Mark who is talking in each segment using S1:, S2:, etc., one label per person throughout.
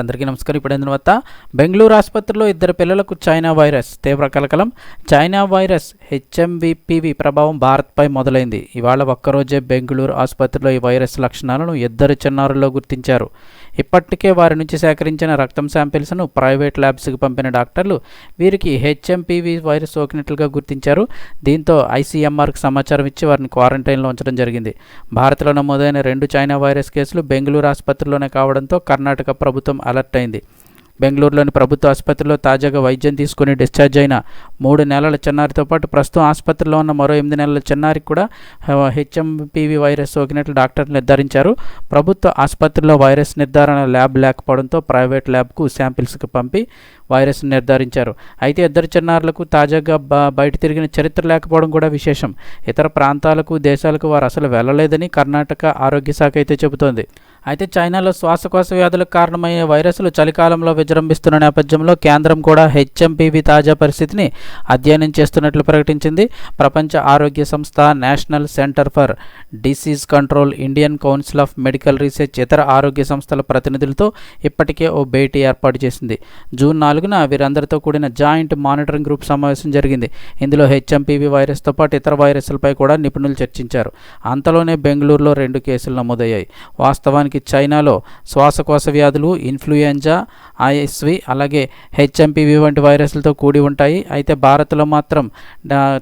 S1: అందరికీ నమస్కారం. ఇప్పుడు తర్వాత బెంగళూరు ఆసుపత్రిలో ఇద్దరు పిల్లలకు చైనా వైరస్ తీవ్ర కలకలం. చైనా వైరస్ హెచ్ఎంవిపివి ప్రభావం భారత్పై మొదలైంది. ఇవాళ ఒక్కరోజే బెంగళూరు ఆసుపత్రిలో ఈ వైరస్ లక్షణాలను ఇద్దరు చిన్నారుల్లో గుర్తించారు. ఇప్పటికే వారి నుంచి సేకరించిన రక్తం శాంపిల్స్ను ప్రైవేట్ ల్యాబ్స్కి పంపిన డాక్టర్లు వీరికి హెచ్ఎంపివి వైరస్ సోకినట్లుగా గుర్తించారు. దీంతో ఐసీఎంఆర్కి సమాచారం ఇచ్చి వారిని క్వారంటైన్లో ఉంచడం జరిగింది. భారత్లో నమోదైన రెండు చైనా వైరస్ కేసులు బెంగళూరు ఆసుపత్రిలోనే కావడంతో కర్ణాటక ప్రభుత్వం అలర్ట్ అయింది. బెంగళూరులోని ప్రభుత్వ ఆసుపత్రిలో తాజాగా వైద్యం తీసుకుని డిశ్చార్జ్ అయిన మూడు నెలల చిన్నారితో పాటు ప్రస్తుతం ఆసుపత్రిలో ఉన్న మరో ఎనిమిది నెలల చిన్నారికి కూడా హెచ్ఎంపివి వైరస్ సోకినట్లు డాక్టర్లు నిర్ధారించారు. ప్రభుత్వ ఆసుపత్రిలో వైరస్ నిర్ధారణ ల్యాబ్ లేకపోవడంతో ప్రైవేట్ ల్యాబ్కు శాంపిల్స్కి పంపి వైరస్ నిర్ధారించారు. అయితే ఇద్దరు చిన్నారులకు తాజాగా బయట తిరిగిన చరిత్ర లేకపోవడం కూడా విశేషం. ఇతర ప్రాంతాలకు దేశాలకు వారు అసలు వెళ్ళలేదని కర్ణాటక ఆరోగ్య శాఖ అయితే చెబుతోంది. అయితే చైనాలో శ్వాసకోశ వ్యాధులకు కారణమయ్యే వైరస్లు చలికాలంలో విజృంభిస్తున్న నేపథ్యంలో కేంద్రం కూడా హెచ్ఎంపీవీ తాజా పరిస్థితిని అధ్యయనం చేస్తున్నట్లు ప్రకటించింది. ప్రపంచ ఆరోగ్య సంస్థ national centre for disease control Indian council of medical research ఇతర ఆరోగ్య సంస్థల ప్రతినిధులతో ఇప్పటికే ఓ భేటీ ఏర్పాటు చేసింది. జూన్ నాలుగున వీరందరితో కూడిన జాయింట్ మానిటరింగ్ గ్రూప్ సమావేశం జరిగింది. ఇందులో హెచ్ఎంపీవీ వైరస్తో పాటు ఇతర వైరస్లపై కూడా నిపుణులు చర్చించారు. అంతలోనే బెంగళూరులో రెండు కేసులు నమోదయ్యాయి. వాస్తవానికి చైనాలో శ్వాసకోశ వ్యాధులు ఇన్ఫ్లుయెంజా ఐఎస్వి అలాగే హెచ్ఎంపివి వంటి వైరస్లతో కూడి ఉంటాయి. అయితే భారత్లో మాత్రం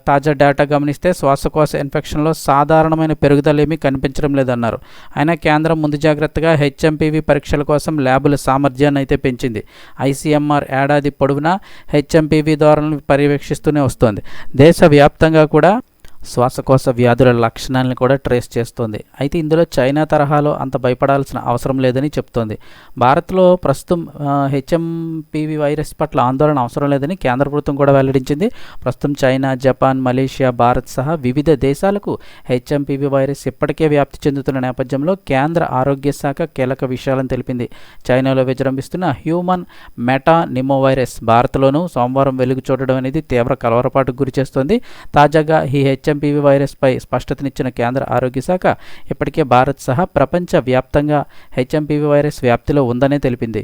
S1: తాజా డేటా గమనిస్తే శ్వాసకోశ ఇన్ఫెక్షన్లో సాధారణమైన పెరుగుదల ఏమీ కనిపించడం లేదన్నారు. అయినా కేంద్రం ముందు జాగ్రత్తగా హెచ్ఎంపీవీ పరీక్షల కోసం ల్యాబుల సామర్థ్యాన్ని అయితే పెంచింది. ఐసీఎంఆర్ ఏడాది పొడవునా హెచ్ఎంపీవీ ధోరణులను పర్యవేక్షిస్తూనే వస్తోంది. దేశవ్యాప్తంగా కూడా శ్వాసకోశ వ్యాధుల లక్షణాలను కూడా ట్రేస్ చేస్తోంది. అయితే ఇందులో చైనా తరహాలో అంత భయపడాల్సిన అవసరం లేదని చెప్తోంది. భారత్లో ప్రస్తుతం హెచ్ఎంపివి వైరస్ పట్ల ఆందోళన అవసరం లేదని కేంద్ర ప్రభుత్వం కూడా వెల్లడించింది. ప్రస్తుతం చైనా జపాన్ మలేషియా భారత్ సహా వివిధ దేశాలకు హెచ్ఎంపివి వైరస్ ఇప్పటికే వ్యాప్తి చెందుతున్న నేపథ్యంలో కేంద్ర ఆరోగ్య శాఖ కీలక విషయాలను తెలిపింది. చైనాలో విజృంభిస్తున్న హ్యూమన్ మెటా నిమో వైరస్ భారత్లోనూ సోమవారం వెలుగు చూడడం అనేది తీవ్ర కలవరపాటుకు గురిచేస్తోంది తాజాగా ఈ హెచ్ఎం హెచ్ఎంపీవీ వైరస్పై స్పష్టతనిచ్చిన కేంద్ర ఆరోగ్య శాఖ ఇప్పటికే భారత్ సహా ప్రపంచ వ్యాప్తంగా హెచ్ఎంపీవీ వైరస్ వ్యాప్తిలో ఉందనే తెలిపింది.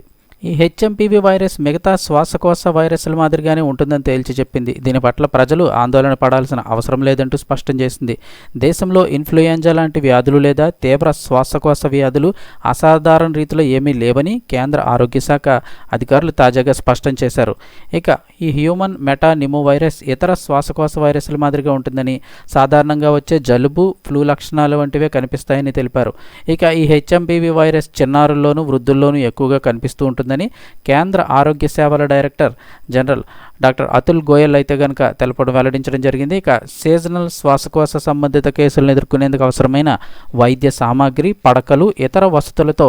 S1: ఈ హెచ్ఎంపీవీ వైరస్ మిగతా శ్వాసకోశ వైరస్ల మాదిరిగానే ఉంటుందని తేల్చి చెప్పింది. దీని పట్ల ప్రజలు ఆందోళన పడాల్సిన అవసరం లేదంటూ స్పష్టం చేసింది. దేశంలో ఇన్ఫ్లుయెంజా లాంటి వ్యాధులు లేదా తీవ్ర శ్వాసకోశ వ్యాధులు అసాధారణ రీతిలో ఏమీ లేవని కేంద్ర ఆరోగ్య శాఖ అధికారులు తాజాగా స్పష్టం చేశారు. ఇక ఈ హ్యూమన్ మెటా నిమో వైరస్ ఇతర శ్వాసకోశ వైరస్ల మాదిరిగా ఉంటుందని సాధారణంగా వచ్చే జలుబు ఫ్లూ లక్షణాలు వంటివే కనిపిస్తాయని తెలిపారు. ఇక ఈ హెచ్ఎంపీవీ వైరస్ చిన్నారుల్లోనూ వృద్ధుల్లోనూ ఎక్కువగా కనిపిస్తూ ఉంటుందని ఉందని కేంద్ర ఆరోగ్య సేవల director general doctor Atul Goyal అయితే కనుక తెలపడం వెల్లడించడం జరిగింది. ఇక సీజనల్ శ్వాసకోశ సంబంధిత కేసులను ఎదుర్కొనేందుకు అవసరమైన వైద్య సామాగ్రి పడకలు ఇతర వసతులతో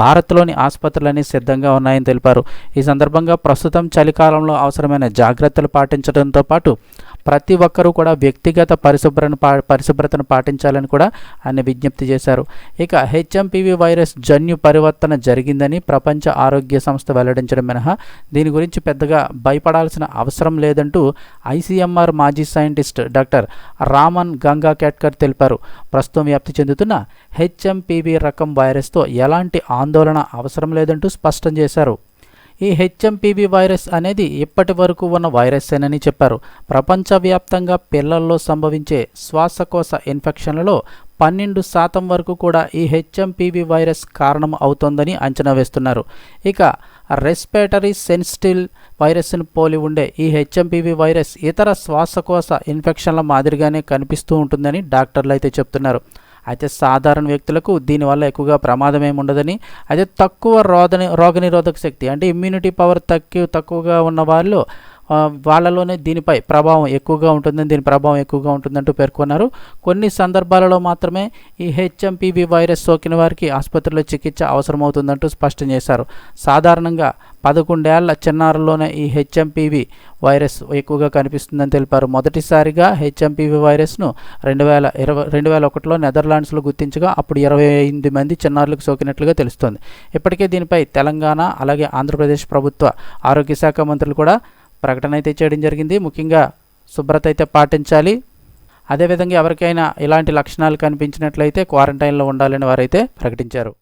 S1: భారత్లోని ఆసుపత్రులన్నీ సిద్ధంగా ఉన్నాయని తెలిపారు. ఈ సందర్భంగా ప్రస్తుతం చలికాలంలో అవసరమైన జాగ్రత్తలు పాటించడంతో పాటు ప్రతి ఒక్కరూ కూడా వ్యక్తిగత పరిశుభ్రను పా పరిశుభ్రతను పాటించాలని కూడా ఆయన విజ్ఞప్తి చేశారు. ఇక హెచ్ఎంపివి వైరస్ జన్యు పరివర్తన జరిగిందని ప్రపంచ ఆరోగ్య సంస్థ వెల్లడించడం మినహా దీని గురించి పెద్దగా భయపడాల్సిన అవసరం లేదంటూ ఐసీఎంఆర్ మాజీ సైంటిస్ట్ డాక్టర్ రామన్ గంగా కేట్కర్ తెలిపారు. ప్రస్తుతం వ్యాప్తి చెందుతున్న హెచ్ఎంపివి రకం వైరస్తో ఎలాంటి ఆందోళన అవసరం లేదంటూ స్పష్టం చేశారు. ఈ హెచ్ఎంపీవీ వైరస్ అనేది ఇప్పటి వరకు ఉన్న వైరస్ అని చెప్పారు. ప్రపంచవ్యాప్తంగా పిల్లల్లో సంభవించే శ్వాసకోశ ఇన్ఫెక్షన్లలో పన్నెండు శాతం వరకు కూడా ఈ హెచ్ఎంపీవీ వైరస్ కారణం అవుతోందని అంచనా వేస్తున్నారు. ఇక రెస్పిరేటరీ సెన్సిటివ్ వైరస్ను పోలి ఉండే ఈ హెచ్ఎంపీవీ వైరస్ ఇతర శ్వాసకోశ ఇన్ఫెక్షన్ల మాదిరిగానే కనిపిస్తూ ఉంటుందని డాక్టర్లు అయితే చెప్తున్నారు. అయితే సాధారణ వ్యక్తులకు దీనివల్ల ఎక్కువగా ప్రమాదం ఏమి ఉండదని అయితే తక్కువ రోగని రోగనిరోధక శక్తి అంటే ఇమ్యూనిటీ పవర్ తక్కువ తక్కువగా ఉన్న వాళ్ళు వాళ్ళలోనే దీనిపై ప్రభావం ఎక్కువగా ఉంటుందని దీని ప్రభావం ఎక్కువగా ఉంటుందంటూ పేర్కొన్నారు. కొన్ని సందర్భాలలో మాత్రమే ఈ హెచ్ఎంపీవీ వైరస్ సోకిన వారికి ఆసుపత్రిలో చికిత్స అవసరమవుతుందంటూ స్పష్టం చేశారు. సాధారణంగా పదకొండేళ్ళ చిన్నారుల్లోనే ఈ హెచ్ఎంపీవీ వైరస్ ఎక్కువగా కనిపిస్తుందని తెలిపారు. మొదటిసారిగా హెచ్ఎంపీవీ వైరస్ను రెండు వేల ఇరవై రెండు వేల ఒకటిలో నెదర్లాండ్స్లో గుర్తించగా అప్పుడు ఇరవై ఎనిమిది మంది చిన్నారులకు సోకినట్లుగా తెలుస్తోంది. ఇప్పటికే దీనిపై తెలంగాణ అలాగే ఆంధ్రప్రదేశ్ ప్రభుత్వ ఆరోగ్య శాఖ మంత్రులు కూడా ప్రకటన అయితే చేయడం జరిగింది. ముఖ్యంగా శుభ్రత అయితే పాటించాలి. అదేవిధంగా ఎవరికైనా ఇలాంటి లక్షణాలు కనిపించినట్లయితే క్వారంటైన్లో ఉండాలని వారైతే ప్రకటించారు.